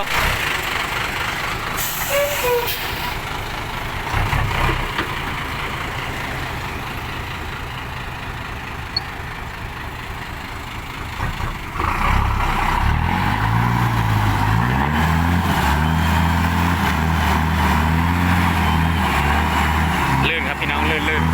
าลื่นครับพี่น้องลื่นลื่น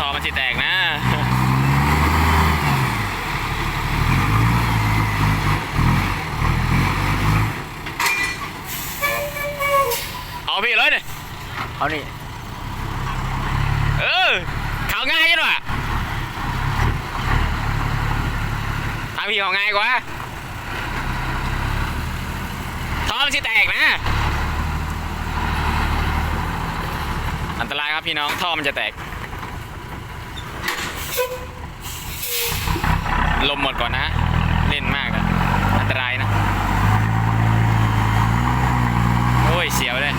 ท่อมันสิแตกนะ เอาพี่เลยเนี่ย เอานี่ เออ เขาง่ายจังวะทางพี่เขาง่ายกว่าท้องสิแตกนะ อันตรายครับพี่น้องท่อมันจะแตก ลมหมดก่อนนะ เล่นมากอะอันตรายนะ โอ้ย เสียวเลย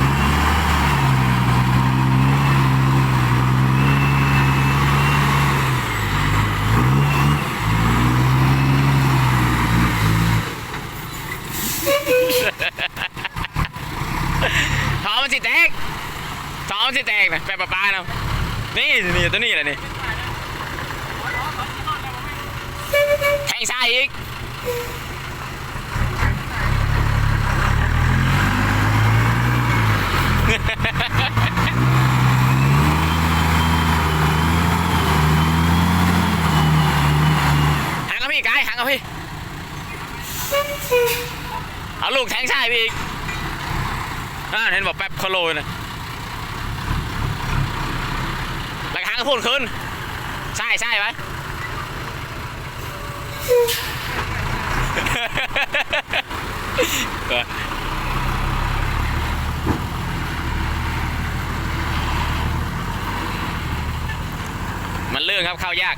ท้องมันสิแตก ท้องมันสิแตกนะแปะปะปาเนาะนี่นี่ตัวนี้แหละนี่แทงซ้ายอีกหังกับพี่กายหังกับพี่ เอาลูกแทงซ้ายไปอีกอ่าเห็นบอกแป๊บเขาโรยนะหลั ก็พูดขึ้น ใช่ใช่ไหมมันเลื่อนครับเข้ายาก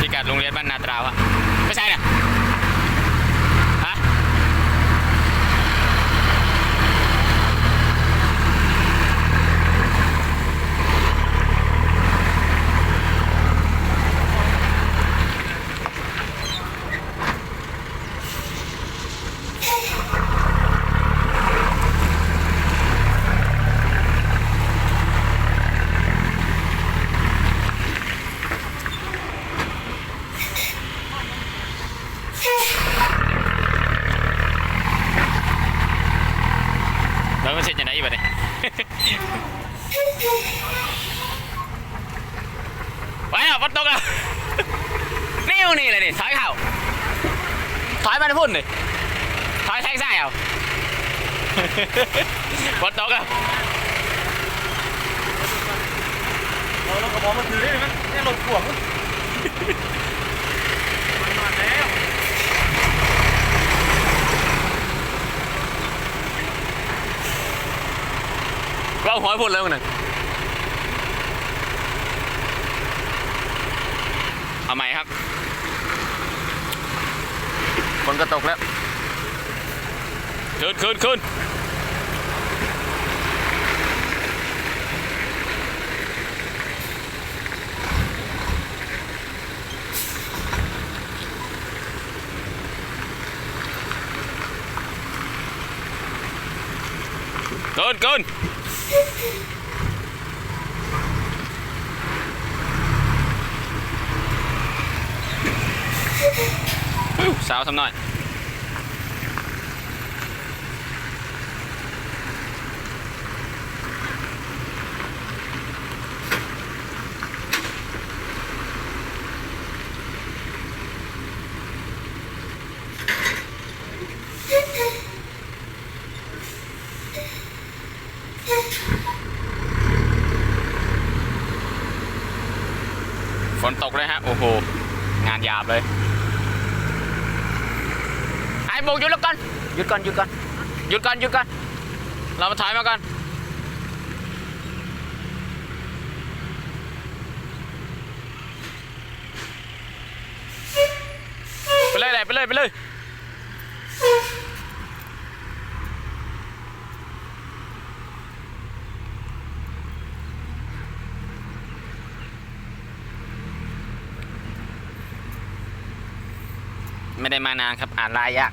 พิกัดโรงเรียนบ้านนาตราวอะไม่ใช่เนี่ยฮะแล้วมันเสร็จยังไงอยู่บ้เนี่ย ไปแล้วฝนตกแล้ว นี่มึงนี่เลยดิถอยเข่าถอยมาในพุ่นดิถอยแทงซ้ายเอาฝนตกแล้วเราเรากระบอกมันถือได้ไหมเนี่ยรถพ่วงมันมาแล้วเราหัวพุ่นเลยมึงน่ะเอาใหม่ครับ ฝนก็ตกแล้วขึ้นขึ้นขึ้นขึ้นขึ้น สาวทำหน่อยฝนตกเลยฮะ โอ้โห งานหยาบเลย โบกหยุดแล้วก่อนหยุดก่อนหยุดก่อนหยุดก่อนหยุดก่อนเรามาถอยมาก่อนไปเลยไปเลยไปเลยไม่ได้มานานครับอ่านลายยาก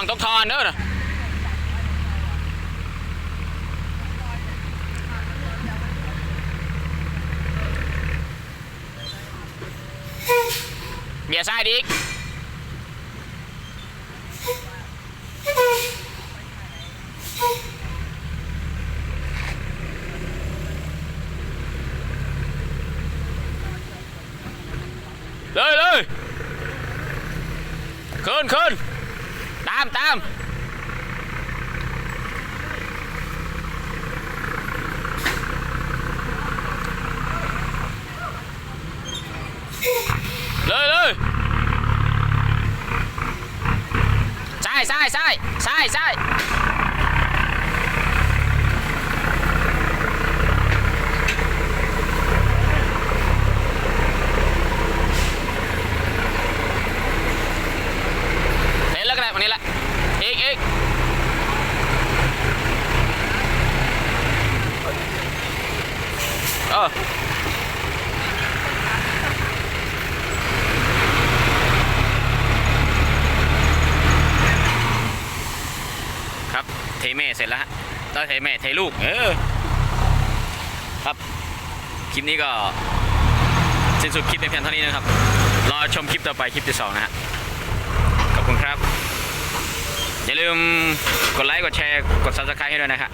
วังตกทอนเด้อนะเบียร์ซ้ายดีอีกเลยเลยขึ้นขึ้น ตามตามเลยเลยซ้ายซ้ายซ้ายซ้ายซ้ายเห็นแล้วก็ได้วันนี้แหละอีกอีก ครับเทเม่เสร็จแล้วฮะต้องเทเม่เทลูก เออ ครับ คลิปนี้ก็สิ้นสุดคลิปในเพียงเท่านี้นะครับ รอชมคลิปต่อไปคลิปที่สองนะฮะ ขอบคุณครับ อย่าลืมกดไลค์ กดแชร์ กด subscribe ให้ด้วยนะครับ